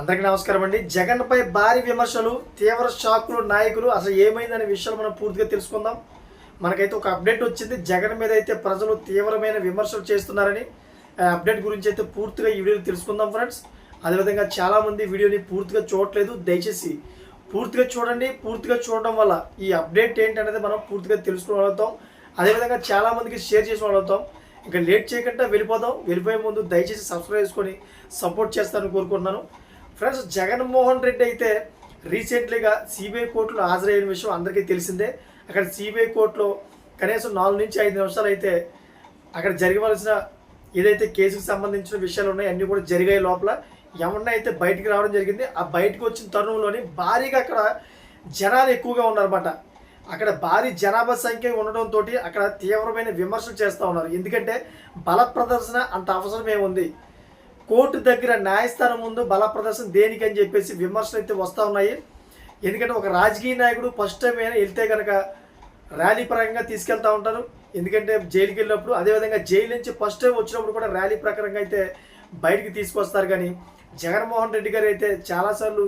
అందరికీ నమస్కారం అండి. జగన్ పై భారీ విమర్శలు తీవ్ర షాకులు నాయకులు. అసలు ఏమైందనే విషయాలు మనం పూర్తిగా తెలుసుకుందాం. మనకైతే ఒక అప్డేట్ వచ్చింది. జగన్ మీద అయితే ప్రజలు తీవ్రమైన విమర్శలు చేస్తున్నారని ఆ అప్డేట్ గురించి అయితే పూర్తిగా ఈ వీడియోలో తెలుసుకుందాం ఫ్రెండ్స్. అదేవిధంగా చాలామంది వీడియోని పూర్తిగా చూడట్లేదు. దయచేసి పూర్తిగా చూడండి. పూర్తిగా చూడడం వల్ల ఈ అప్డేట్ ఏంటనేది మనం పూర్తిగా తెలుసుకోగలుగుతాం అదేవిధంగా చాలామందికి షేర్ చేసుకోగలుగుతాం ఇంకా లేట్ చేయకుండా వెళ్ళిపోదాం. వెళ్ళిపోయే ముందు దయచేసి సబ్స్క్రైబ్ చేసుకొని సపోర్ట్ చేస్తారని కోరుకుంటున్నాను. ఫ్రెండ్స్ జగన్మోహన్ రెడ్డి అయితే రీసెంట్లీగా సిబిఐ కోర్టులో హాజరైన విషయం అందరికీ తెలిసిందే. అక్కడ సిబిఐ కోర్టులో కనీసం నాలుగు నుంచి ఐదు నిమిషాలు అయితే అక్కడ జరగవలసిన ఏదైతే కేసుకు సంబంధించిన విషయాలు ఉన్నాయో అన్నీ కూడా జరిగాయి లోపల. ఎవరిన అయితే బయటికి రావడం జరిగింది ఆ బయటకు వచ్చిన తరుణంలోని భారీగా అక్కడ జనాలు ఎక్కువగా ఉన్నారన్నమాట. అక్కడ భారీ జనాభా సంఖ్య ఉండడంతో అక్కడ తీవ్రమైన విమర్శలు చేస్తూ ఉన్నారు. ఎందుకంటే బల ప్రదర్శన అంత అవసరమే ఉంది కోర్టు దగ్గర న్యాయస్థానం ముందు బల ప్రదర్శన దేనికని చెప్పేసి విమర్శలు అయితే వస్తూ ఉన్నాయి. ఎందుకంటే ఒక రాజకీయ నాయకుడు ఫస్ట్ టైం అయినా వెళ్తే కనుక ర్యాలీ పరంగా తీసుకెళ్తా ఉంటారు. ఎందుకంటే జైలుకి వెళ్ళినప్పుడు అదేవిధంగా జైలు నుంచి ఫస్ట్ టైం వచ్చినప్పుడు కూడా ర్యాలీ ప్రకారంగా అయితే బయటికి తీసుకొస్తారు. కానీ జగన్మోహన్ రెడ్డి గారు అయితే చాలాసార్లు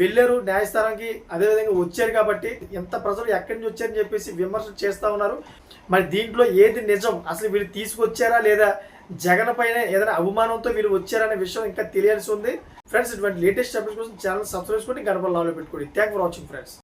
వెళ్ళారు న్యాయస్థానానికి అదేవిధంగా వచ్చారు కాబట్టి ఎంత ప్రజలు ఎక్కడి నుంచి వచ్చారని చెప్పేసి విమర్శలు చేస్తూ ఉన్నారు. మరి దీంట్లో ఏది నిజం? అసలు వీళ్ళు తీసుకొచ్చారా లేదా జగన్ పైన ఏదైనా అవమానంతో వీళ్ళు వచ్చారనే విషయం ఇంకా తెలియాల్సి ఉంది. ఫ్రెండ్స్ ఇటువంటి లేటెస్ట్ అప్డేట్స్ కోసం ఛానల్ సబ్స్క్రైబ్ చేసుకొని గడపలో పెట్టుకోండి. Thank for watching friends